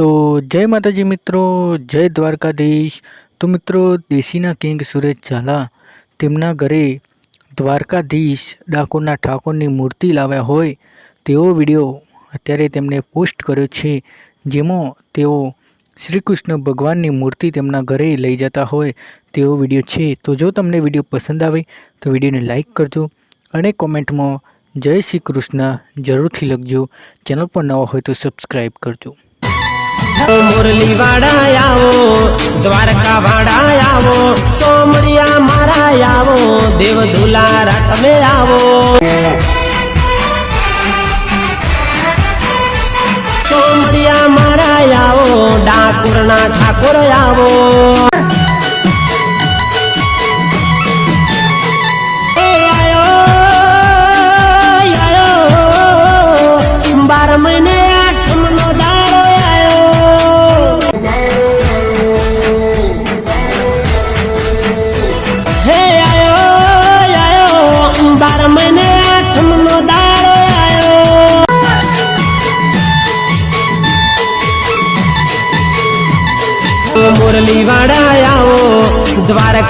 તો જય માતાજી મિત્રો, જય દ્વારકાધીશ. તો મિત્રો, દેશીના કિંગ સુરેશ ઝાલા તેમના ઘરે દ્વારકાધીશ ડાકોરના ઠાકોરની મૂર્તિ લાવ્યા હોય તેવો વીડિયો અત્યારે તેમણે પોસ્ટ કર્યો છે, જેમાં તેઓ શ્રી કૃષ્ણ ભગવાનની મૂર્તિ તેમના ઘરે લઈ જતા હોય તેવો વીડિયો છે. તો જો તમને વીડિયો પસંદ આવે તો વિડીયોને લાઇક કરજો અને કોમેન્ટમાં જય શ્રી કૃષ્ણ જરૂરથી લખજો. ચેનલ પર નવા હોય તો સબસ્ક્રાઈબ કરજો. મુરલી વાળા આવો દ્વારકા વાળા આવો, સોમરિયા મારા આવો દેવ દુલારા તમે આવો. સોમરિયા મારા આવો, ડાકોરના ઠાકોર આવો. બાર મહિને મુરલી વાડા આવો દ્વારકા